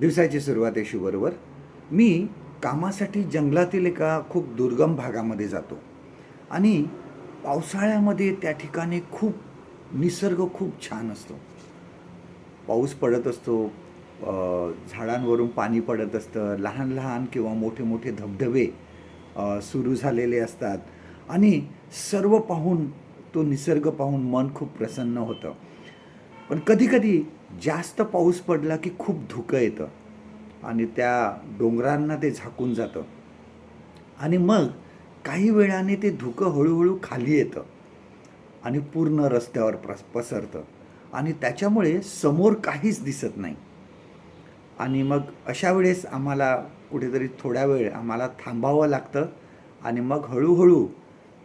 दिवसाची सुरुवात येशूबरोबर बरोबर मी कामासाठी जंगलातील एका खूप दुर्गम भागामध्ये जातो. आणि पावसाळ्यामध्ये त्या ठिकाणी खूप निसर्ग खूप छान असतो. पाऊस पडत असतो. झाडांवरून पाणी पडत असतं. लहान लहान किंवा मोठे मोठे धबधबे सुरू झालेले असतात. आणि सर्व पाहून तो निसर्ग पाहून मन खूप प्रसन्न होतं. पण कधीकधी जास्त पाऊस पडला की खूप धुकं येतं. आणि त्या डोंगरांना ते झाकून जातं. आणि मग काही वेळाने ते धुकं हळूहळू खाली येतं. आणि पूर्ण रस्त्यावर प्रस पसरतं. आणि त्याच्यामुळे समोर काहीच दिसत नाही. आणि मग अशा वेळेस आम्हाला कुठेतरी थोड्या वेळ आम्हाला थांबावं लागतं. आणि मग हळूहळू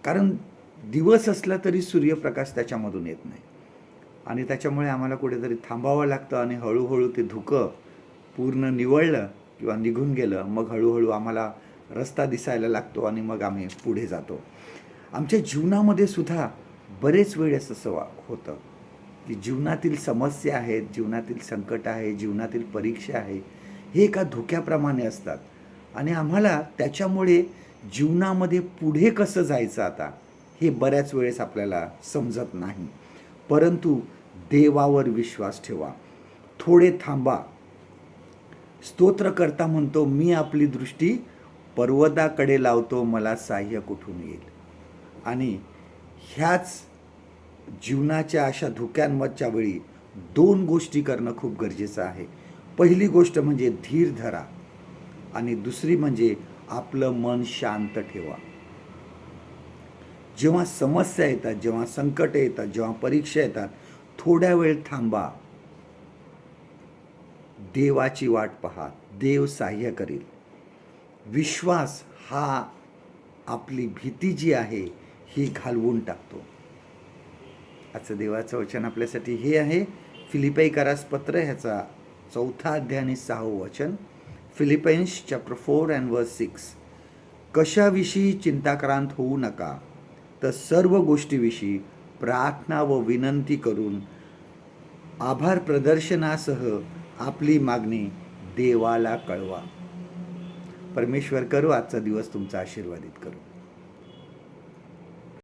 कारण दिवस असला तरी सूर्यप्रकाश त्याच्यामधून येत नाही. आणि त्याच्यामुळे आम्हाला कुठेतरी थांबावं लागतं आणि हळूहळू ते धुकं पूर्ण निवळलं किंवा निघून गेलं मग हळूहळू आम्हाला रस्ता दिसायला लागतो आणि मग आम्ही पुढे जातो. आमच्या जीवनामध्ये सुद्धा बरेच वेळेस असं वा होतं की जीवनातील समस्या आहेत जीवनातील संकट आहे जीवनातील परीक्षा आहे हे एका धोक्याप्रमाणे असतात. आणि आम्हाला त्याच्यामुळे जीवनामध्ये पुढे कसं जायचं आता हे बऱ्याच वेळेस आपल्याला समजत नाही. परंतु देवावर विश्वास ठेवा. थोडे थांबा. स्तोत्र करता म्हणतो मी आपली दृष्टी पर्वताकडे लावतो मला साह्य कुठून येईल? आणि ह्याच जीवनाच्या अशा धोक्यांमधच्या वेळी दोन गोष्टी करणं खूप गरजेचं आहे. पहिली गोष्ट म्हणजे धीर धरा आणि दुसरी म्हणजे आपलं मन शांत ठेवा. जेव्हा समस्या येतात जेव्हा संकट येतात जेव्हा परीक्षा येतात थोड्या वेळ थांबा. देवाची वाट पहा. देव सहाय्य करेल. विश्वास हा आपली भीती जी आहे ही घालवून टाकतो. आजचं देवाचं वचन आपल्यासाठी हे आहे. फिलिपाई करास पत्र ह्याचा चौथा अध्याय आणि सहावं वचन. Philippians chapter four and verse six कशाविषयी चिंताक्रांत होऊ नका. तर सर्व गोष्टीविषयी प्रार्थना व विनंती करून आभार प्रदर्शनासह आपली मागणी देवाला कळवा. परमेश्वर करू आजचा दिवस तुमचा आशीर्वादित करू.